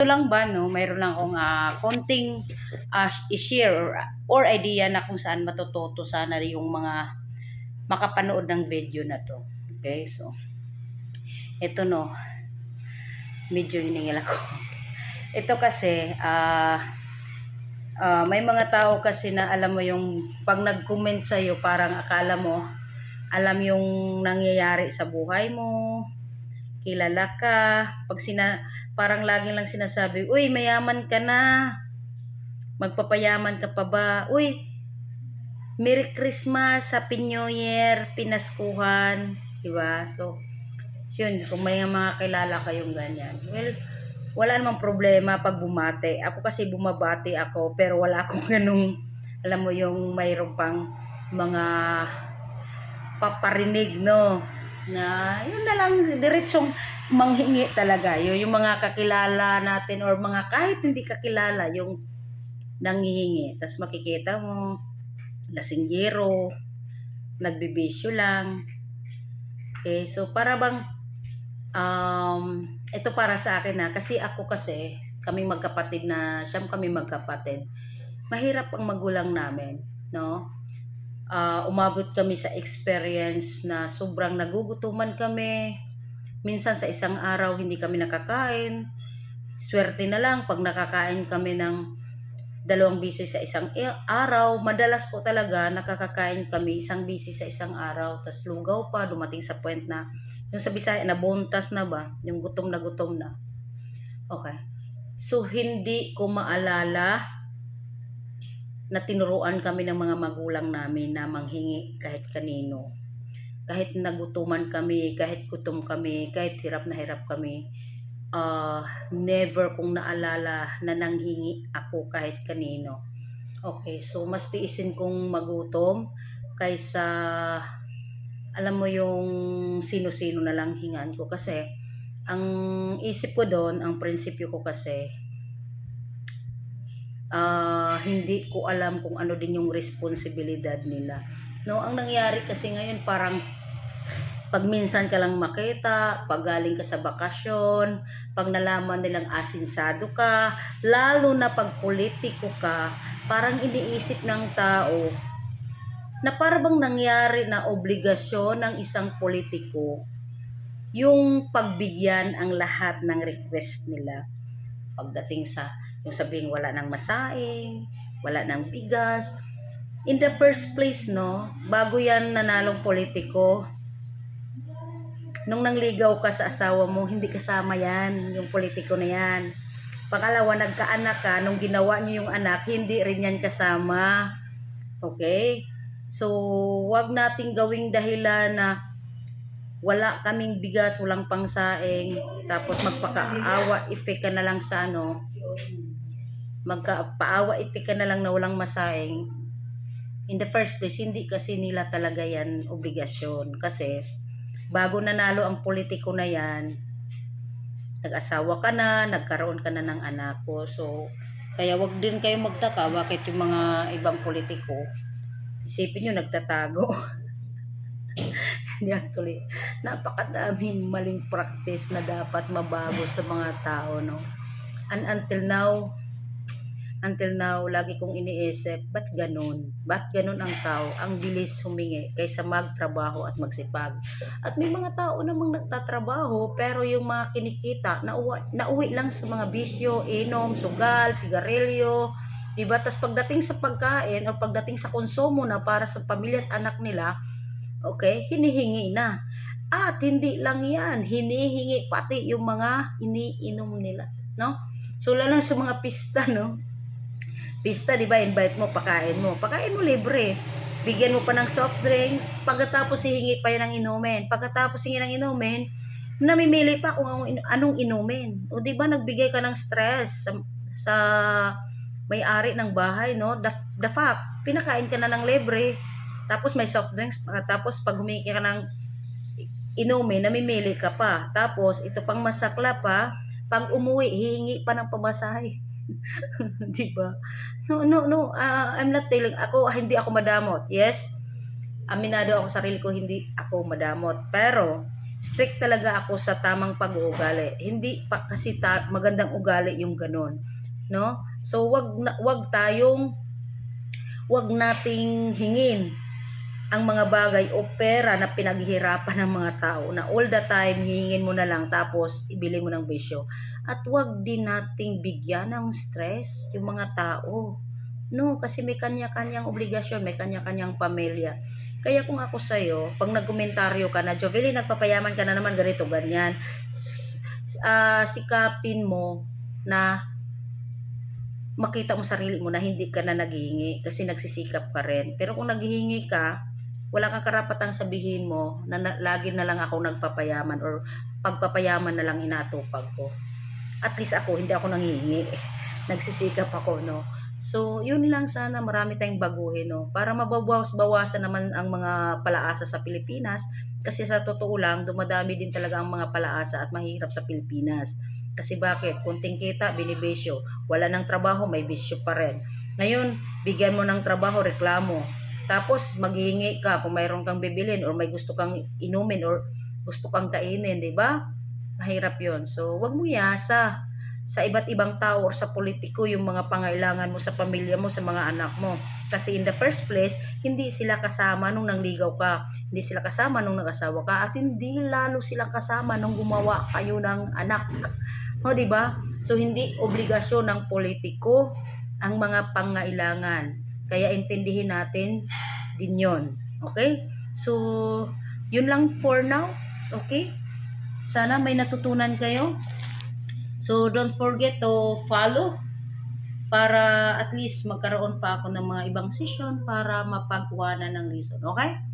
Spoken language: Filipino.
Ito lang ba, no? Mayroon lang akong ah, konting ah, i-share or, or idea na kung saan matututo sana yung mga makapanood ng video na to. Okay, so ito no, medyo hiningil ako. Ito kasi, ah, ah, may mga tao kasi na alam mo yung pag nag-comment sa'yo, parang akala mo, alam yung nangyayari sa buhay mo, kilala ka, pag sina, parang laging lang sinasabi, uy, mayaman ka na, magpapayaman ka pa ba, uy, Merry Christmas, Happy New Year, Pinaskuhan, di ba? So, yun, kung may mga kilala kayong ganyan. Well, wala namang problema pag bumate. Ako kasi bumabati ako, pero wala akong ganung, alam mo yung mayroon pang mga paparinig, no? Na, yun na lang, diretsong manghingi talaga. Yun, yung mga kakilala natin or mga kahit hindi kakilala, yung nanghihingi. Tapos makikita mo, lasinggero, nagbibisyo lang. Okay, so para bang um, ito para sa akin na kasi ako kasi kaming magkapatid na siyam kami magkapatid. Mahirap ang magulang namin, no? Ah, umabot kami sa experience na sobrang nagugutuman kami. Minsan sa isang araw hindi kami nakakain. Swerte na lang pag nakakain kami ng dalawang bisis sa isang araw. Madalas po talaga nakakakain kami isang bisis sa isang araw. Tapos lugaw pa, dumating sa point na yung sa Bisaya na bontas na ba? Yung gutom na gutom na. Okay. So, hindi ko maalala na tinuruan kami ng mga magulang namin na manghingi kahit kanino. Kahit nagutuman kami, kahit gutom kami, kahit hirap na hirap kami, uh, never kong naalala na nanghingi ako kahit kanino. Okay, so mas tiisin kong magutom kaysa alam mo yung sino-sino na lang hingan ko kasi ang isip ko doon, ang prinsipyo ko kasi ah hindi ko alam kung ano din yung responsibilidad nila. No, ang nangyari kasi ngayon parang pag minsan ka lang makita, pag galing ka sa bakasyon, pag nalaman nilang asinsado ka, lalo na pag politiko ka, parang iniisip ng tao na para bang nangyari na obligasyon ng isang politiko yung pagbigyan ang lahat ng request nila. Pagdating sa, yung sabihin wala ng masaing, wala ng bigas. In the first place, no, bago yan nanalong politiko, nung nangligaw ka sa asawa mo, hindi kasama yan, yung politiko na yan. Pangalawa, nagkaanak ka, nung ginawa niyo yung anak, hindi rin yan kasama. Okay? So, wag nating gawing dahilan na wala kaming bigas, walang pangsaing, tapos magpakaawa effect ka na lang sa ano, magkapaawa effect ka na lang na walang masaing. In the first place, hindi kasi nila talaga yan obligasyon. Kasi, bago nanalo ang politiko na yan, nag-asawa ka na, nagkaroon ka na ng anak ko. So, kaya wag din kayo magtaka bakit yung mga ibang politiko, isipin nyo nagtatago. Hindi actually, napakadaming maling practice na dapat mabago sa mga tao, no? And until now, until now, lagi kong iniisip, ba't ganun? Ba't ganun ang tao? Ang bilis humingi kaysa magtrabaho at magsipag. At may mga tao namang nagtatrabaho, pero yung mga kinikita, nauwi, nauwi lang sa mga bisyo, inom, sugal, sigarilyo, diba? Tapos pagdating sa pagkain o pagdating sa konsumo na para sa pamilya at anak nila, okay, hinihingi na. At hindi lang yan, hinihingi pati yung mga iniinom nila, no? So, lalo sa mga pista, no? Pista, di ba, invite mo, pakain mo. Pakain mo libre. Bigyan mo pa ng soft drinks. Pagkatapos hihingi pa yan ng inumin. Pagkatapos hingi ng inumin, namimili pa kung anong, inumin. O di ba nagbigay ka ng stress sa, sa may-ari ng bahay, no? The, the fact, pinakain ka na ng libre. Tapos may soft drinks. Tapos pag humingi ka ng inumin, namimili ka pa. Tapos, ito pang masakla pa, pag umuwi, hihingi pa ng pamasahe. di ba? No, no, no. ah, I'm not telling, ako, hindi ako madamot. Yes, aminado ako sa sarili ko, hindi ako madamot. Pero, strict talaga ako sa tamang pag-uugali. Hindi pa kasi ta- magandang ugali yung ganun, no? So wag na, wag tayong wag nating hingin ang mga bagay o pera na pinaghihirapan ng mga tao na all the time hihingin mo na lang tapos ibili mo ng bisyo. At wag din nating bigyan ng stress yung mga tao. No, kasi may kanya-kanyang obligasyon, may kanya-kanyang pamilya. Kaya kung ako sa'yo, pag nagkomentaryo ka na, Jovelyn, nagpapayaman ka na naman ganito, ganyan, ah, sikapin mo na makita mo sarili mo na hindi ka na naghihingi kasi nagsisikap ka rin. Pero kung naghihingi ka, wala kang karapatang sabihin mo na, na lagi na lang ako nagpapayaman or pagpapayaman na lang inatupag ko. At least ako, hindi ako nanghihingi. Nagsisikap ako, no? So, yun lang sana marami tayong baguhin, no? Para mababawas-bawasan naman ang mga palaasa sa Pilipinas. Kasi sa totoo lang, dumadami din talaga ang mga palaasa at mahirap sa Pilipinas. Kasi bakit? Kunting kita, binibisyo. Wala ng trabaho, may bisyo pa rin. Ngayon, bigyan mo ng trabaho, reklamo. Tapos, maghihingi ka kung mayroon kang bibilin or may gusto kang inumin or gusto kang kainin, di ba? Mahirap yon So, wag mo yasa sa iba't ibang tao or sa politiko yung mga pangailangan mo sa pamilya mo, sa mga anak mo. Kasi in the first place, hindi sila kasama nung nangligaw ka. Hindi sila kasama nung nag-asawa ka. At hindi lalo sila kasama nung gumawa kayo ng anak. O, di ba? So, hindi obligasyon ng politiko ang mga pangailangan. Kaya intindihin natin din yon Okay? So, yun lang for now. Okay? Sana may natutunan kayo. So, don't forget to follow para at least magkaroon pa ako ng mga ibang session para mapagkuhanan ng lesson. Okay?